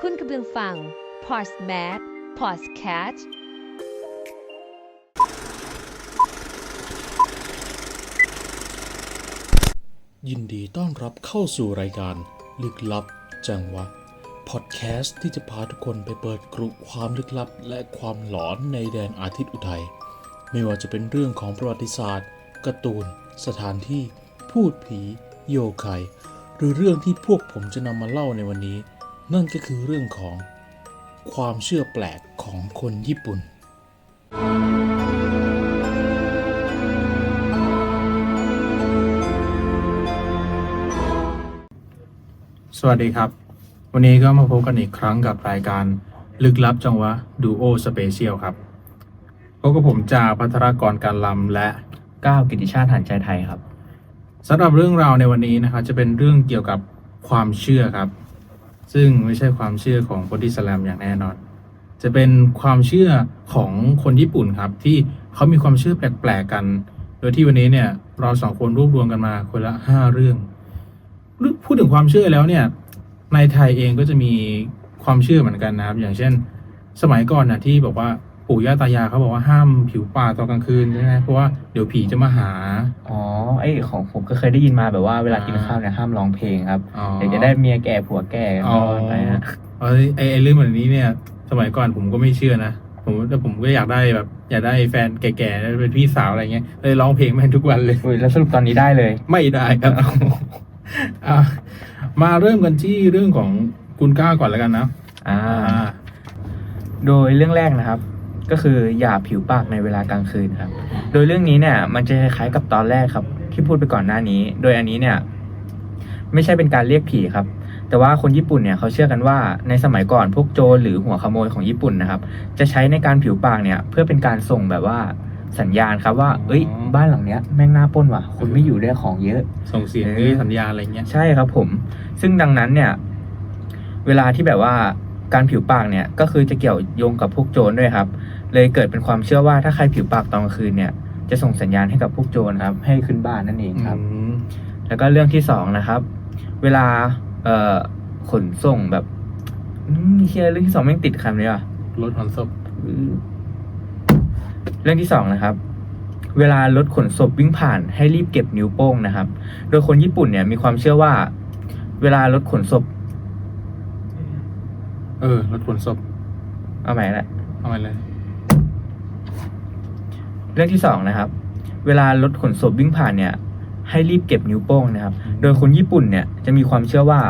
คุณกำลังฟัง p o s t m a t Podcast ยินดีต้อนรับเข้าสู่รายการ ลึกลับ จังวะ พอดแคสต์ที่จะพาทุกคนไปเปิดกรุความลึกลับ และความหลอนในแดนอาทิตย์อุทัย ไม่ว่าจะเป็นเรื่องของประวัติศาสตร์การ์ตูน สถานที่ พูดผี โยไค หรือเรื่องที่พวกผมจะนำมาเล่าในวันนี้ นั่นก็คือเรื่องของความเชื่อแปลกของคนญี่ปุ่น สวัสดีครับ วันนี้ก็มาพบกันอีกครั้งกับรายการลึกลับจังหวะดูโอสเปเชียลครับพบกับผมจ่าพัทรกรการลำและก้าวกิติชาติหันใจไทยครับ สำหรับเรื่องราวในวันนี้นะครับจะเป็นเรื่องเกี่ยวกับความเชื่อครับ ซึ่งไม่ใช่ความเชื่อของคนที่สแลมอย่างแน่นอน จะเป็นความเชื่อของคนญี่ปุ่นครับ ที่เขามีความเชื่อแปลกๆกัน โดยที่วันนี้เนี่ยเราสองคนรวบรวมกันมาคนละห้าเรื่องพูดถึงความเชื่อแล้วเนี่ยในไทยเองก็จะมีความเชื่อเหมือนกันนะครับ อย่างเช่น สมัยก่อนนะที่บอกว่า ปู่ย่าตายายเขาบอกว่าห้ามผิวป่าตอนกลางคืนใช่ไหมเพราะว่าเดี๋ยวผีจะมาหา อ๋อไอของผมก็เคยได้ยินมาแบบว่าเวลากินอ่าข้าวเนี่ยห้ามร้องเพลงครับอ๋อเดี๋ยวจะได้เมียแก่ผัวแก่กันอ๋อไปนะเอ้ยไอไอเรื่องแบบนี้เนี่ย สมัยก่อนผมก็ไม่เชื่อนะผมแต่ผมก็อยากได้แบบ อยากได้แฟนแก่ๆเป็นพี่สาวอะไรเงี้ยเลยร้องเพลงแม่งทุกวันเลย อุ้ยแล้วสรุปตอนนี้ได้เลย ไม่ได้ครับอะมาเริ่มกันที่เรื่องของคุณก้าก่อนแล้วกันนะ อ่าอ่าโดยเรื่องแรกนะครับ ก็คืออย่าผิวปากในเวลากลางคืนครับ โดยเรื่องนี้เนี่ยมันจะคล้ายๆกับตอนแรกครับ ที่พูดไปก่อนหน้านี้ โดยอันนี้เนี่ยไม่ใช่เป็นการเรียกผีครับ แต่ว่าคนญี่ปุ่นเนี่ยเขาเชื่อกันว่าในสมัยก่อนพวกโจรหรือหัวขโมยของญี่ปุ่นนะครับ จะใช้ในการผิวปากเนี่ยเพื่อเป็นการส่งแบบว่าสัญญาณครับว่า เอ้ย บ้านหลังเนี้ยแม่งน่าปล้นว่ะ คุณไม่อยู่ได้ของเยอะ ส่งเสียงเออเรียกสัญญาณอะไรเงี้ย ใช่ครับผม ซึ่งดังนั้นเนี่ย เวลาที่แบบว่าการผิวปากเนี่ยก็คือจะเกี่ยวโยงกับพวกโจรด้วยครับ เลยเกิดเป็นความเชื่อว่าถ้าใครผิวปากตอนกลางคืนเนี่ยจะส่งสัญญาณให้กับพวกโจรครับ ให้ขึ้นบ้านนั่นเองครับอืมแล้วก็เรื่องที่สองนะครับ เวลาเอ่อขนส่งแบบอืมเชียเรื่องที่สองแม่งติดคำเลยว่ะรถขนศพเรื่องที่สองนะครับ เวลารถขนศพวิ่งผ่านให้รีบเก็บนิ้วโป้งนะครับ โดยคนญี่ปุ่นเนี่ยมีความเชื่อว่า เวลารถขนศพ เออรถขนศพเอาใหม่ละเอาไปเลย เรื่องที่สองนะครับ เวลารถขนศพวิ่งผ่านเนี่ยให้รีบเก็บนิ้วโป้งนะครับ โดยคนญี่ปุ่นเนี่ยจะมีความเชื่อว่า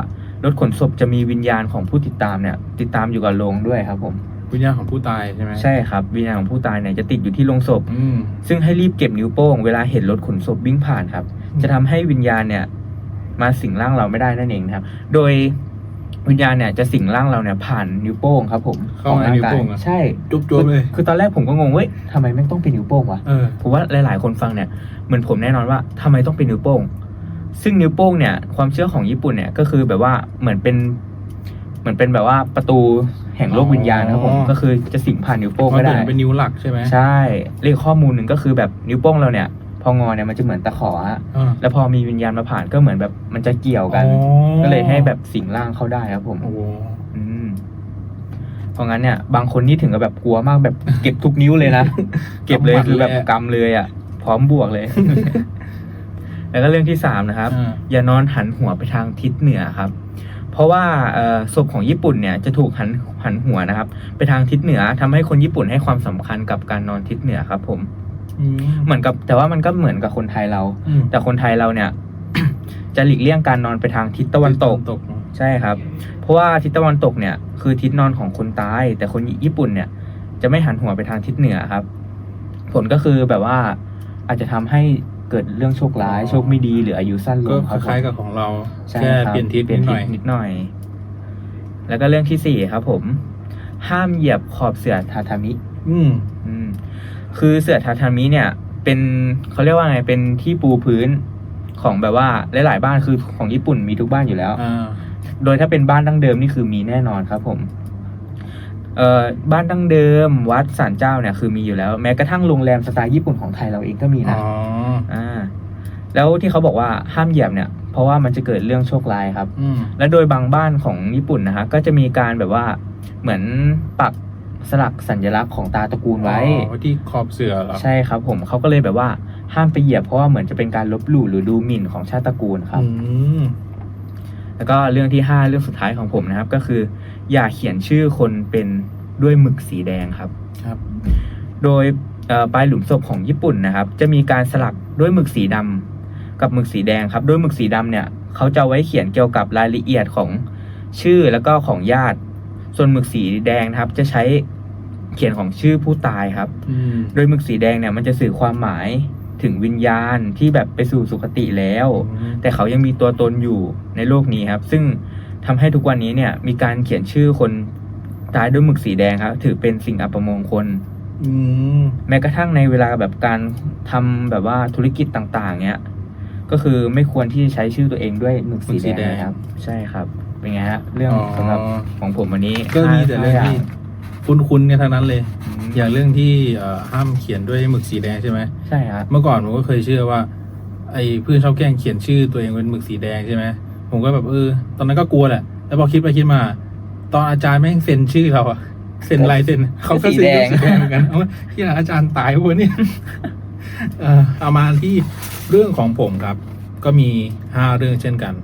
รถขนศพจะมีวิญญาณของผู้ติดตามเนี่ย ติดตามอยู่กับโรงด้วยครับผมวิญญาณของผู้ตายใช่ไหมใช่ครับวิญญาณของผู้ตายเนี่ยจะติดอยู่ที่โรงศพอืมซึ่งให้รีบเก็บนิ้วโป้งเวลาเห็นรถขนศพวิ่งผ่านครับอืมจะทำให้วิญญาณเนี่ย มาสิงร่างเราไม่ได้นั่นเองนะครับ โดย วิญญาณเนี่ยจะสิงร่างเราเนี่ยผ่านนิ้วโป้งครับผมเข้ามาในนิ้วโป้งเหรอ ใช่จุ๊บจุ๊บเลย คือตอนแรกผมก็งงเว้ยทำไมแม่งต้องเป็นนิ้วโป้งวะเออ ผมว่าหลาย ๆ คนฟังเนี่ยเหมือนผมแน่นอนว่าทำไมต้องเป็นนิ้วโป้ง ซึ่งนิ้วโป้งเนี่ยความเชื่อของญี่ปุ่นเนี่ยก็คือแบบว่าเหมือนเป็น เหมือนเป็นแบบว่าประตูแห่งโลกวิญญาณนะครับผมอ๋อ ก็คือจะสิงผ่านนิ้วโป้งเพราะก็ได้เป็นเป็นนิ้วหลักใช่ไหม ใช่เรียกข้อมูลหนึ่งก็คือแบบนิ้วโป้งเราเนี่ย พองอเนี่ยมันจะเหมือนตะขอฮะอ่าแล้วพอมีวิญญาณมาผ่านก็เหมือนแบบมันจะเกี่ยวกัน อ๋อก็เลยให้แบบสิงร่างเข้าได้ครับผม โอ้โหอืมเพราะงั้นเนี่ย บางคนนี่ถึงกับแบบกลัวมากแบบเก็บทุกนิ้วเลยนะ เก็บเลยคือแบบกำเลยอะ พร้อมบวกเลย แล้วก็เรื่องที่สามนะครับ อ่าอย่านอนหันหัวไปทางทิศเหนือครับ เพราะว่าเอ่อศพของญี่ปุ่นเนี่ยจะถูกหันหันหัวนะครับ ไปทางทิศเหนือทำให้คนญี่ปุ่นให้ความสำคัญกับการนอนทิศเหนือครับ ผมอืม เหมือนกับแต่ว่ามันก็เหมือนกับคนไทยเราอืมแต่คนไทยเราเนี่ย จะหลีกเลี่ยงการนอนไปทางทิศตะวันตกตกใช่ครับ เพราะว่าทิศตะวันตกเนี่ย คือทิศนอนของคนตายแต่คนญี่ปุ่นเนี่ย จะไม่หันหัวไปทางทิศเหนือครับ ผลก็คือแบบว่าอาจจะทำให้เกิดเรื่องโชคร้ายโชคไม่ดีหรืออายุสั้นลก็งคครับผมล้ายๆกับของเราใช่แค่ครับเปลี่ยนทิศเปลี่ยนนิดหทิน่ศอยนิดหน่อย แล้วก็เรื่องที่สี่ครับผม ห้ามเหยียบขอบเสื่อทาทามิ อืมอืม คือเสื่อทาทามิเนี่ย เป็นเขาเรียกว่าไงเป็นที่ปูพื้นของแบบว่าหลายๆบ้านคือของญี่ปุ่นมีทุกบ้านอยู่แล้ว อ่าโดยถ้าเป็นบ้านดั้งเดิมนี่คือมีแน่นอนครับผมเอ่อบ้านดั้งเดิม วัดศาลเจ้าเนี่ยคือมีอยู่แล้ว แม้กระทั่งโรงแรมสไตล์ญี่ปุ่นของไทยเราเองก็มีอ๋นะออ่าแล้วที่เขาบอกว่าห้ามเหยียบเนี่ย เพราะว่ามันจะเกิดเรื่องโชคร้ายครับ อืมและโดยบางบ้านของญี่ปุ่นนะฮะก็จะมีการแบบว่าเหมือนปัก สลักสัญลักษณ์ของตาตระกูลไว้ อ๋อที่ขอบเสือเหรอใช่ครับ ผมเขาก็เลยแบบว่าห้ามไปเหยียบเพราะว่าเหมือนจะเป็นการลบหลู่หรือดูหมิ่นของชาติตระกูลครับ อืมแล้วก็เรื่องที่5เรื่องสุดท้ายของผมนะครับ ก็คือ อย่าเขียนชื่อคนเป็นด้วยหมึกสีแดงครับ ครับ โดยเอ่อปลายหลุมศพของญี่ปุ่นนะครับ จะมีการสลักด้วยหมึกสีดำกับหมึกสีแดงครับด้วยหมึกสีดำเนี่ยเขาจะเอาไว้เขียนเกี่ยวกับรายละเอียดของชื่อแล้วก็ของญาติ ส่วนหมึกสีแดงนะครับ จะใช้เขียนของชื่อผู้ตายครับอืมโดยหมึกสีแดงเนี่ยมันจะสื่อความหมายถึงวิญญาณที่แบบไปสู่สุคติแล้ว แต่เขายังมีตัวตนอยู่ในโลกนี้ครับ ซึ่งทำให้ทุกวันนี้เนี่ย มีการเขียนชื่อคนตายด้วยหมึกสีแดงครับ ถือเป็นสิ่งอัปมงคลอืมแม้กระทั่งในเวลาแบบการทำแบบว่าธุรกิจต่าง ๆ เนี้ยก็คือไม่ควรที่จะใช้ชื่อตัวเองด้วยหมึกสีแดงนะครับ ใช่ครับ เป็นไงฮะ เรื่องสำหรับของผมวันนี้ก็มีแต่เรื่องที่ห้าคุ้นๆเนี่ยทั้งนั้นเลย อย่างอย่างเรื่องที่เอ่อห้ามเขียนด้วยหมึกสีแดงใช่ไหมใช่ครับเมื่อก่อนผมก็เคยเชื่อว่า ไอ้เพื่อนชอบแกล้งเขียนชื่อตัวเองเป็นหมึกสีแดงใช่ไหมผมก็แบบเออตอนนั้นก็กลัวแหละแล้วพอคิดไปคิดมา ตอนอาจารย์แม่งเซ็นชื่อเราอะเซ็นลายเซ็นเขาก็เซ็นด้วยสีแดงเหมือนกันเอาที่อาจารย์ตายพวกนี้เออเอามาที่เรื่องของผมครับ ก็มีห้าเรื่องเช่นกัน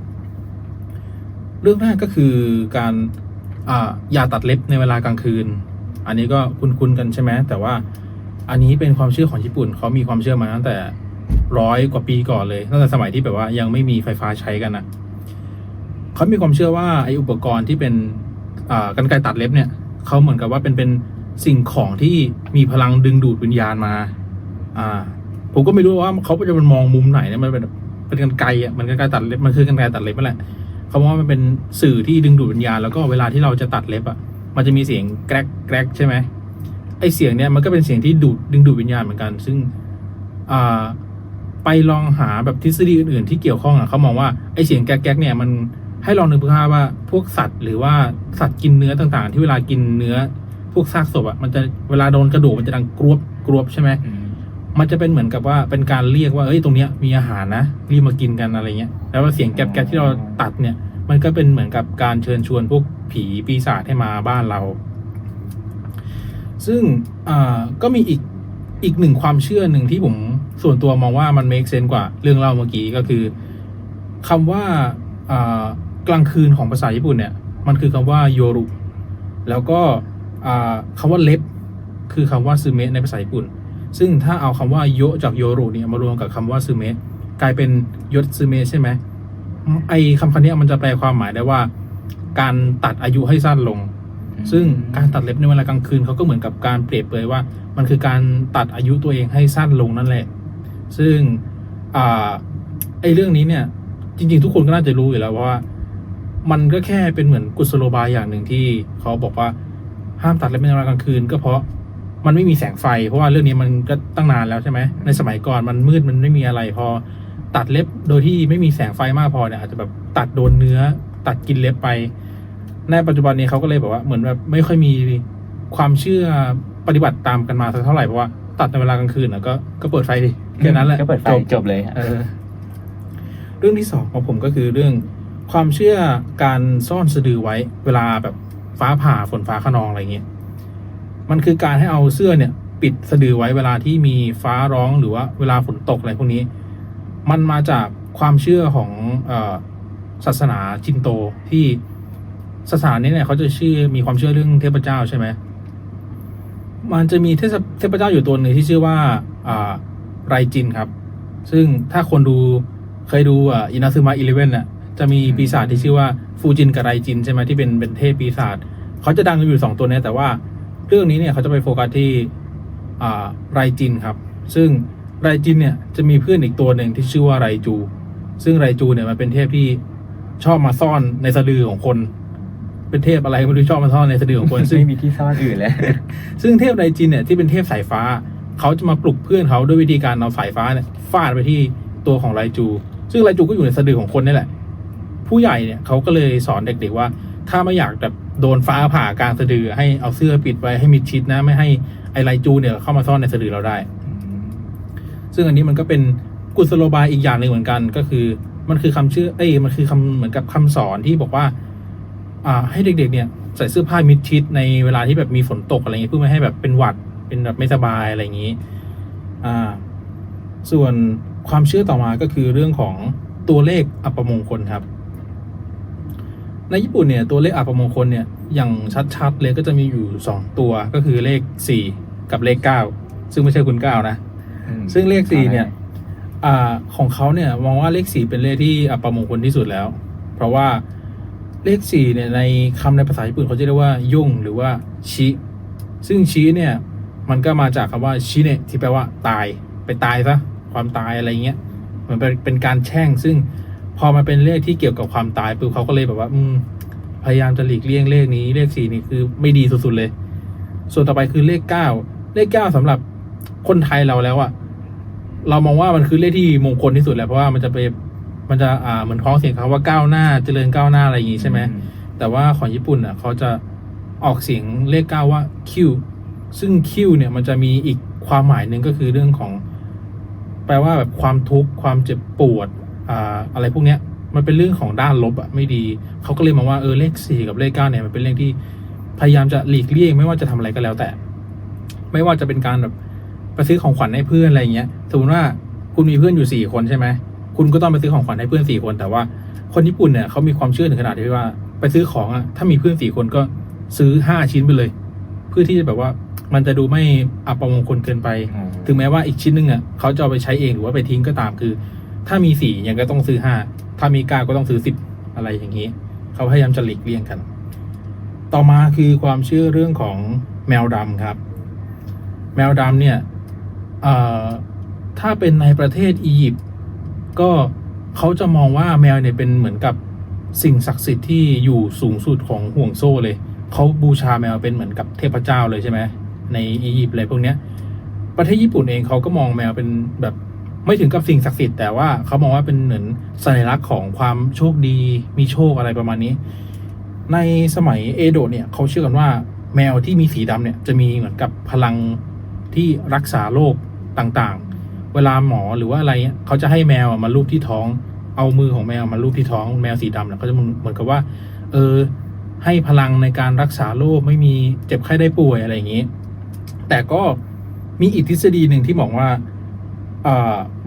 เรื่องแรกก็คือการอย่าตัดเล็บในเวลากลางคืน อันนี้ก็คุ้นๆกันใช่ไหมแต่ว่าอันนี้เป็นความเชื่อของญี่ปุ่นเขามีความเชื่อมาตั้งแต่ร้อยกว่าปีก่อนเลยตั้งแต่สมัยที่แบบว่ายังไม่มีไฟฟ้าใช้กันนะเขามีความเชื่อว่าไอ้อุปกรณ์ที่เป็นกันไกตัดเล็บเนี่ยเขาเหมือนกับว่าเป็นเป็นสิ่งของที่มีพลังดึงดูดวิญญาณมา อ่า ผมก็ไม่รู้ว่าเขาจะมันมองมุมไหนเนี่ยมันเป็นเป็นกันไกอะมันกันไกตัดเล็บมันคือกันไกตัดเล็บนั่นแหละ เขาบอกว่ามันเป็นสื่อที่ดึงดูดวิญญาณแล้วก็เวลาที่เราจะตัดเล็บอะมันจะมีเสียงแกรกแกรกใช่ไหมไอเสียงเนี่ยมันก็เป็นเสียงที่ดูดดึงดูดวิญญาณเหมือนกัน ซึ่งอ่าไปลองหาแบบทฤษฎีอื่นๆที่เกี่ยวข้องอะเขามองว่าไอเสียงแก๊กๆเนี่ยมันให้ลองนึกภาพว่าพวกสัตว์หรือว่าสัตว์กินเนื้อต่างๆ ที่เวลากินเนื้อพวกซากศพอะมันจะเวลาโดนกระดูกมันจะดังกรวบกรวบใช่ไหม มันจะเป็นเหมือนกับว่าเป็นการเรียกว่าเอ้ยตรงเนี้ยมีอาหารนะรีบมากินกันอะไรเงี้ยแล้วว่าเสียงแก๊กๆที่เราตัดเนี่ย มันก็เป็นเหมือนกับการเชิญชวนพวกผีปีศาจให้มาบ้านเรา ซึ่งอ่าก็มีอีกอีกหนึ่งความเชื่อหนึ่งที่ผมส่วนตัวมองว่ามัน make sense กว่าเรื่องเล่าเมื่อกี้ก็คือคำว่าอ่ากลางคืนของภาษาญี่ปุ่นเนี่ย มันคือคำว่าโยรุ แล้วก็อ่าคำว่าเล็บ คือคำว่าซึเมะในภาษาญี่ปุ่น ซึ่งถ้าเอาคำว่าโยจากโยรุเนี่ยมารวมกับคำว่าซึเมะกลายเป็นยศซึเมะใช่ไหมไอคำคำนี้มันจะแปลความหมายได้ว่า การตัดอายุให้สั้นลง ซึ่งการตัดเล็บในเวลากลางคืนเขาก็เหมือนกับการเปรียบเปรยว่า มันคือการตัดอายุตัวเองให้สั้นลงนั่นแหละ ซึ่งอ่าไอ้เรื่องนี้เนี่ย จริง ๆ ทุกคนก็น่าจะรู้อยู่แล้วว่า มันก็แค่เป็นเหมือนกุศโลบายอย่างหนึ่งที่เขาบอกว่าห้ามตัดเล็บในเวลากลางคืน ก็เพราะ มันไม่มีแสงไฟ เพราะว่าเรื่องนี้มันก็ตั้งนานแล้วใช่ไหมในสมัยก่อนมันมืดมันไม่มีอะไรพอตัดเล็บโดยที่ไม่มีแสงไฟมากพอเนี่ยอาจจะแบบตัดโดนเนื้อ ตัดกินเล็บไป ในปัจจุบันนี้เขาก็เลยแบบว่าเหมือนแบบไม่ค่อยมีความเชื่อปฏิบัติตามกันมาสักเท่าไหร่เพราะว่าตัดในเวลากลางคืนนะก็ก็เปิดไฟดิแค่นั้นแหละก็เปิดไฟจบเลยเออเรื่องที่สองของผมก็คือเรื่องความเชื่อการซ่อนสะดือไว้ เวลาแบบฟ้าผ่าฝนฟ้าขนองอะไรเงี้ย มันคือการให้เอาเสื้อเนี่ย ปิดสะดือไว้เวลาที่มีฟ้าร้องหรือว่าเวลาฝนตกอะไรพวกนี้ มันมาจากความเชื่อของเออศาสนาจินโตที่ศาสนานี้เนี่ยเขาจะชื่อมีความเชื่อเรื่องเทพเจ้าใช่ไหมมันจะมีเทพเทพเจ้าอยู่ตัวหนึ่งที่ชื่อว่าอ่าไรจินครับ ซึ่งถ้าคนดูเคยดูอ่าอินาซึมะอีเลเว่นน่ะจะมีปีศาจที่ชื่อว่าฟูจินกับไรจินใช่ไหมที่เป็นเป็นเทพปีศาจเขาจะดังกันอยู่สองตัวเนี้แต่ว่า เรื่องนี้เนี่ยเขาจะไปโฟกัสที่อ่าไรจินครับ ซึ่งไรจินเนี่ยจะมีเพื่อนอีกตัวหนึ่งที่ชื่อว่าไรจู ซึ่งไรจูเนี่ยมันเป็นเทพที่ชอบมาซ่อนในสะดือของคน เป็นเทพอะไรไม่รู้ชอบมาซ่อนในสะดือของคน ซึ่งไม่มีที่ซ่อนอื่นแล้ว ซึ่งเทพไดจินเนี่ยที่เป็นเทพสายฟ้า เขาจะมาปลุกเพื่อนเขาด้วยวิธีการเอาสายฟ้าเนี่ยฟาดไปที่ตัวของไรจู ซึ่งไรจูก็อยู่ในสะดือของคนนี่แหละ ผู้ใหญ่เนี่ยเขาก็เลยสอนเด็กๆว่า ถ้าไม่อยากแบบ โดนฟ้าผ่ากลางสะดือ ให้เอาเสื้อปิดไว้ให้มิดชิดนะ ไม่ให้ไอไรจูเนี่ยเข้ามาซ่อนในสะดือเราได้ ซึ่งอันนี้มันก็เป็นกุศโลบายอีกอย่างหนึ่งเหมือนกัน ก็คือ มันคือคำเชื่อเอ้ยมันคือคำเหมือนกับคำสอนที่บอกว่า อ่า ให้เด็ก ๆ เนี่ยใส่เสื้อผ้ามิดชิดในเวลาที่แบบมีฝนตกอะไรอย่างงี้เพื่อไม่ให้แบบเป็นหวัดเป็นแบบไม่สบายอะไรอย่างงี้ อ่า ส่วนความเชื่อต่อมาก็คือเรื่องของตัวเลขอัปมงคลครับ ในญี่ปุ่นเนี่ยตัวเลขอัปมงคลเนี่ยอย่างชัดๆเลยก็จะมีอยู่สองตัวก็คือเลขสี่กับเลขเก้าซึ่งไม่ใช่คุณเก้านะอืมซึ่งเลขสี่เนี่ยอ่าของเขาเนี่ยมองว่าเลขสี่เป็นเลขที่อัปมงคลที่สุดแล้ว เพราะว่าเลขสี่เนี่ยในคำในภาษาญี่ปุ่นเขาจะเรียกว่ายุ่งหรือว่าชิซึ่งชิเนี่ยมันก็มาจากคำว่าชิเนะที่แปลว่าตายไปตายซะความตายอะไรเงี้ยมันเป็นเป็นการแช่งซึ่ง พอมาเป็นเลขที่เกี่ยวกับความตายปุ๊บเขาก็เลยแบบว่า อืม พยายามจะหลีกเลี่ยงเลขนี้ เลขสี่นี่คือไม่ดีสุดๆเลย ส่วนต่อไปคือเลขเก้าเลขเก้าสำหรับคนไทยเราแล้วอะเรามองว่ามันคือเลขที่มงคลที่สุดแหละเพราะว่ามันจะไปมันจะอ่าเหมือนคล้องเสียงคำว่าก้าวหน้าเจริญก้าวหน้าอะไรอย่างงี้ใช่ไหมแต่ว่าของญี่ปุ่นอะเขาจะออกเสียงเลขเก้าว่าคิวซึ่งคิวเนี่ยมันจะมีอีกความหมายหนึ่งก็คือเรื่องของ แปลว่าแบบความทุกข์ความเจ็บปวด อ่าอะไรพวกเนี้ยมันเป็นเรื่องของด้านลบอะไม่ดี เขาก็เลยมองว่าเออเลขสี่กับเลขเก้าเนี่ยมันเป็นเลขที่พยายามจะหลีกเลี่ยงไม่ว่าจะทำอะไรก็แล้วแต่ ไม่ว่าจะเป็นการแบบไปซื้อของขวัญให้เพื่อนอะไรอย่างเงี้ยสมมติว่าคุณมีเพื่อนอยู่สี่คนใช่ไหมคุณก็ต้องไปซื้อของขวัญให้เพื่อนสี่คน แต่ว่าคนญี่ปุ่นเนี่ยเขามีความเชื่อถึงขนาดที่ว่าไปซื้อของอะถ้ามีเพื่อนสี่คนก็ซื้อห้าชิ้นไปเลย เพื่อที่จะแบบว่ามันจะดูไม่อัปมงคลเกินไปอ๋อถึงแม้ว่าอีกชิ้นหนึงอะเขาจะเอาไปใช้เองหรือว่าไปทิ้งก็ตามคือ ถ้ามีสี่ยังก็ต้องซื้อห้าถ้ามีเก้าก็ต้องซื้อสิบอะไรอย่างนี้ เขาพยายามจะหลีกเลี่ยงกัน ต่อมาคือความเชื่อเรื่องของแมวดำครับ แมวดำเนี่ยถ้าเป็นในประเทศอียิปต์ก็เขาจะมองว่าแมวเนี่ยเป็นเหมือนกับสิ่งศักดิ์สิทธิ์ที่อยู่สูงสุดของห่วงโซ่เลยเขาบูชาแมวเป็นเหมือนกับเทพเจ้าเลยใช่ไหมในอียิปต์อะไรพวกเนี้ยประเทศญี่ปุ่นเองเขาก็มองแมวเป็นแบบ ไม่ถึงกับสิ่งศักดิ์สิทธิ์แต่ว่าเขามองว่าเป็นเหมือนสัญลักษณ์ของความโชคดีมีโชคอะไรประมาณนี้ ในสมัยเอโดะเนี่ยเขาเชื่อกันว่าแมวที่มีสีดำเนี่ยจะมีเหมือนกับพลังที่รักษาโรคต่างๆ เวลาหมอหรือว่าอะไรเงี้ยเขาจะให้แมวมาลูบที่ท้อง เอามือของแมวมาลูบที่ท้อง แมวสีดำเนี่ยเขาจะเหมือนกับว่า เออให้พลังในการรักษาโรคไม่มีเจ็บไข้ได้ป่วยอะไรอย่างนี้ แต่ก็มีอีกทฤษฎีหนึ่งที่บอกว่า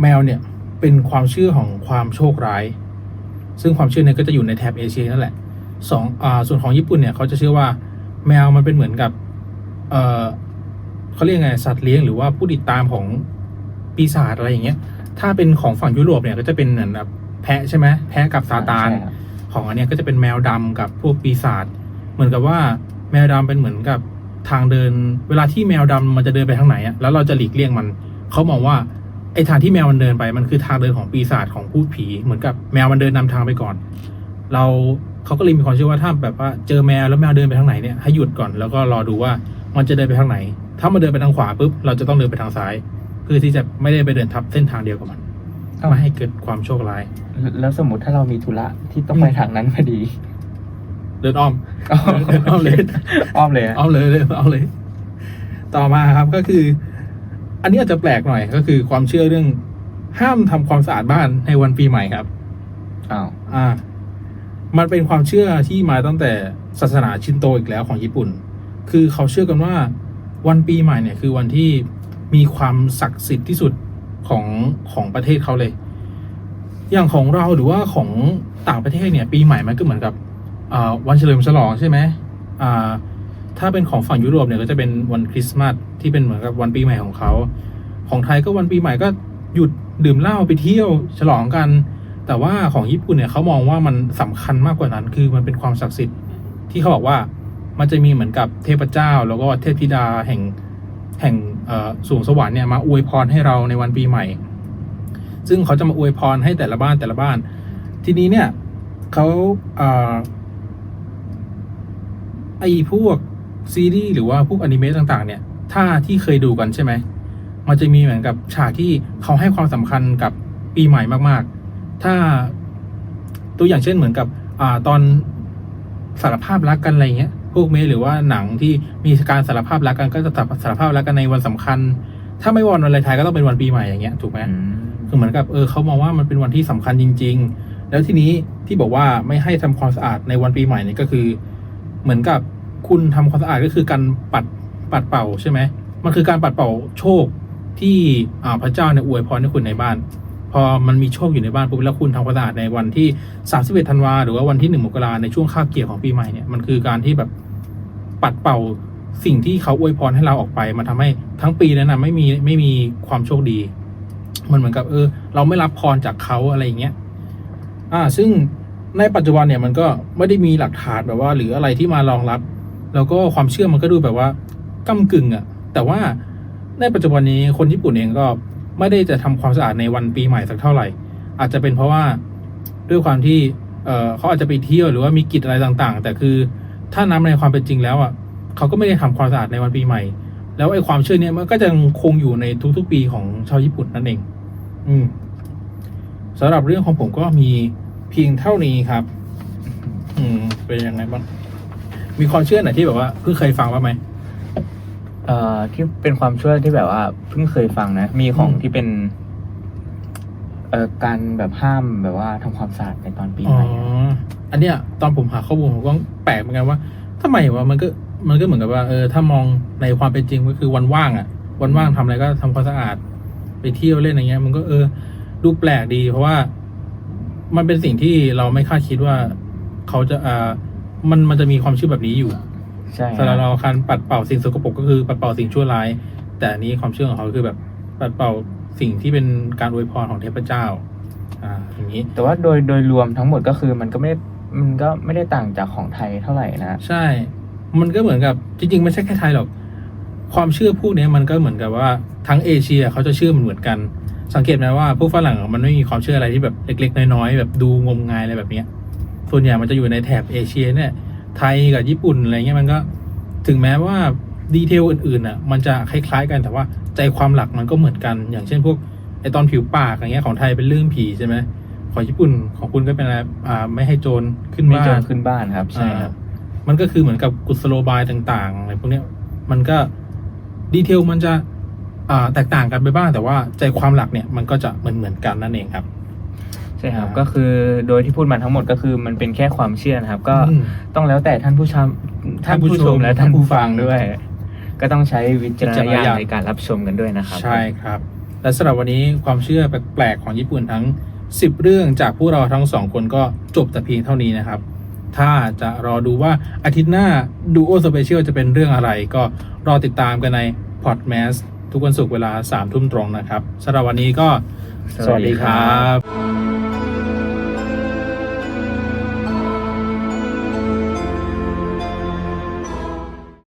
แมวเนี่ยเป็นความเชื่อของความโชคร้าย ซึ่งความเชื่อเนี่ยก็จะอยู่ในแถบเอเชียนั่นแหละสองอ่าส่วนของญี่ปุ่นเนี่ยเขาจะเชื่อว่าแมวมันเป็นเหมือนกับเเขาเรียกไงสัตว์เลี้ยงหรือว่าผู้ติดตามของปีศาจอะไรอย่างเงี้ย ถ้าเป็นของฝั่งยุโรปเนี่ยก็จะเป็นเหมือนแบบแพะใช่ไหมแพะกับซาตานของอันเนี้ยก็จะเป็นแมวดำกับพวกปีศาจเหมือนกับว่าแมวดำเป็นเหมือนกับทางเดิน เวลาที่แมวดำมันจะเดินไปทางไหนอะแล้วเราจะหลีกเลี่ยงมันเขามองว่า อ้ทางที่แมวมันเดินไปมันคือทางเดินของปีศาจของพูดผีเหมือนกับแมวมันเดินนำทางไปก่อน เราเขาก็เลยมีความเชื่อว่าถ้าแบบว่าเจอแมวแล้วแมวเดินไปทางไหนเนี่ยให้หยุดก่อนแล้วก็รอดูว่ามันจะเดินไปทางไหน ถ้ามันเดินไปทางขวาปุ๊บเราจะต้องเดินไปทางซ้าย เพื่อที่จะไม่ได้ไปเดินทับเส้นทางเดียวกับมันไม่ให้เกิดความโชคร้าย แล้วสมมติถ้าเรามีธุระที่ต้องไปทางนั้นพอดี เดินอ้อมเดินอ้อมเลยอ้อมเลยอะเอาเลยเลยเอาเลย ต่อมาครับก็คือ อันนี้อาจจะแปลกหน่อยก็คือความเชื่อเรื่องห้ามทำความสะอาดบ้านในวันปีใหม่ครับอ้าวอ่า มันเป็นความเชื่อที่มาตั้งแต่ศาสนาชินโตอีกแล้วของญี่ปุ่น คือเขาเชื่อกันว่าวันปีใหม่เนี่ยคือวันที่มีความศักดิ์สิทธิ์ที่สุดของของประเทศเขาเลย อย่างของเราหรือว่าของต่างประเทศเนี่ย ปีใหม่มันก็เหมือนกับอ่าวันเฉลิมฉลองใช่ไหมอ่า ถ้าเป็นของฝั่งยุโรปเนี่ยก็จะเป็นวันคริสต์มาสที่เป็นเหมือนกับวันปีใหม่ของเขา ของไทยก็วันปีใหม่ก็หยุดดื่มเหล้าไปเที่ยวฉลองกัน แต่ว่าของญี่ปุ่นเนี่ยเขามองว่ามันสำคัญมากกว่านั้น คือมันเป็นความศักดิ์สิทธิ์ที่เขาบอกว่ามันจะมีเหมือนกับเทพเจ้า แล้วก็เทพธิดาแห่งแห่งเออสูงสวรรค์เนี่ยมาอวยพรให้เราในวันปีใหม่ ซึ่งเขาจะมาอวยพรให้แต่ละบ้านแต่ละบ้าน ทีนี้เนี่ยเขาเอ่อไอพวก ซีรีส์หรือว่าพวกอนิเมะต่างๆ เนี่ย ถ้าที่เคยดูกันใช่ไหม มันจะมีเหมือนกับฉากที่เขาให้ความสำคัญกับปีใหม่มากๆ ถ้าตัวอย่างเช่นเหมือนกับอ่าตอนสารภาพรักกันอะไรเงี้ย พวกเมหรือว่าหนังที่มีการสารภาพรักกันก็จะสารภาพรักกันในวันสำคัญ ถ้าไม่วันอะไรไทยก็ต้องเป็นวันปีใหม่อย่างเงี้ยถูกไหมอืมคือเหมือนกับเออเขามองว่ามันเป็นวันที่สำคัญจริง ๆ แล้วทีนี้ที่บอกว่าไม่ให้ทำความสะอาดในวันปีใหม่เนี่ยก็คือ เหมือนกับ คุณทำความสะอาดก็คือการปัดปัดเป่าใช่ไหมมันคือการปัดเป่าโชคที่พระเจ้าเนี่ยอวยพรให้คุณในบ้าน พอมันมีโชคอยู่ในบ้านปุ๊บแล้วคุณทำความสะอาดในวันที่ 31ธันวาหรือว่าวันที่ 1มกราในช่วงคาบเกี่ยวของปีใหม่เนี่ยมันคือการที่แบบปัดเป่าสิ่งที่เขาอวยพรให้เราออกไปมันทำให้ทั้งปีนั้นนะไม่มีไม่มีความโชคดี มันเหมือนกับเออ เราไม่รับพรจากเขาอะไรอย่างเงี้ยอ่า ซึ่งในปัจจุบันเนี่ยมันก็ไม่ได้มีหลักฐานแบบว่า หรืออะไรที่มารองรับ แล้วก็ความเชื่อมันก็ดูแบบว่าก้ากึ่งอะ่ะแต่ว่าในปัจจุบันนี้คนญี่ปุ่นเองก็ไม่ได้จะทำความสะอาดในวันปีใหม่สักเท่าไหร่ อาจจะเป็นเพราะว่าด้วยความที่เเขาอาจจะไปเที่ยวหรือว่ามีกิจอะไรต่างๆ แต่คือถ้านับในความเป็นจริงแล้วอะเขาก็ไม่ได้ทำความสะอาดในวันปีใหม่ แล้วไอ้ความเชื่อเนี้ยมันก็จะคงอยู่ในทุกๆปีของชาวญี่ปุ่นนั่นเอง อืมสำหรับเรื่องของผมก็มีเพียงเท่านี้ครับ อืม เป็นยังไงบ้าง มีความเชื่อไหนที่แบบว่าเพิ่งเคยฟังบ้างไหม เอ่อที่เป็นความเชื่อที่แบบว่าเพิ่งเคยฟังนะ มีของอืม ที่เป็น เอ่อการแบบห้ามแบบว่าทำความสะอาดในตอนปีอ๋ใหอม่อะอันเนี้ยตอนผมหาข้อมูลผมก็แปลกเหมือนกันว่าทำไมวะมันก็มันก็เหมือนกับว่าเออถ้ามองในความเป็นจริงก็คือวันว่างอะ่ะวันว่างทำอะไรก็ทำความสะอาด ไปเที่ยวเล่นอะไรเงี้ย มันก็เออดูแปลกดี เพราะว่า มันเป็นสิ่งที่เราไม่คาดคิดว่า เขาจะอ่า มันมันจะมีความเชื่อแบบนี้อยู่ใช่สำหรับเราการปัดเป่าสิ่งสกปรกก็คือปัดเป่าสิ่งชั่วร้าย แต่อันนี้ความเชื่อของเขาคือแบบปัดเป่าสิ่งที่เป็นการอวยพรของเทพเจ้าอ่าอย่างนี้ แต่ว่าโดยโดยรวมทั้งหมดก็คือมันก็ไม่มันก็ไม่ได้ต่างจากของไทยเท่าไหร่นะใช่ มันก็เหมือนกับจริง ๆ ไม่ใช่แค่ไทยหรอก ความเชื่อพวกนี้มันก็เหมือนกับว่าทั้งเอเชียเขาจะเชื่อมันเหมือนกัน สังเกตไหมว่าพวกฝรั่งมันไม่มีความเชื่ออะไรที่แบบเล็ก ๆ น้อยๆแบบดูงมงายอะไรแบบเนี้ย ส่วนใหญ่มันจะอยู่ในแถบเอเชียเนี่ยไทยกับญี่ปุ่นอะไรเงี้ยมันก็ถึงแม้ว่าดีเทลอื่นๆอะมันจะคล้ายๆกันแต่ว่าใจความหลักมันก็เหมือนกัน อย่างเช่นพวกไอตอนผิวปากอย่างเงี้ยของไทยเป็นเรื่องผีใช่ไหมของญี่ปุ่นของคุณก็เป็นอะไรอ่าไม่ให้โจรขึ้นไม่บ้าเจนอขึ้นบ้านครับใช่ครับอ่ามันก็คือเหมือนกับกุศโลบายต่างๆอะไรพวกเนี้ยมันก็ดีเทลมันจะอ่าแตกต่างกันไปบ้างแต่ว่าใจความหลักเนี่ยมันก็จะเหมือนเหมือนๆกันนั่นเองครับ ใช่ครับอ่าก็คือโดยที่พูดมาทั้งหมดก็คือมันเป็นแค่ความเชื่อนะครับ ก็อืมต้องแล้วแต่ท่านผู้ชมท่านผู้ชมและท่านผู้ฟังด้วย ก็ต้องใช้วิจารณญาณในการรับชมกันด้วยนะครับใช่ครับ และสำหรับวันนี้ความเชื่อแปลกๆของญี่ปุ่นทั้ง 10 เรื่องจากพวกเราทั้งสองคนก็จบแต่เพียงเท่านี้นะครับ ถ้าจะรอดูว่าอาทิตย์หน้าดูโอสเปเชียลจะเป็นเรื่องอะไร ก็รอติดตามกันในพอดแมสทุกวันศุกร์เวลา3ทุ่มตรงนะครับสำหรับวันนี้ก็ สวัสดีครับ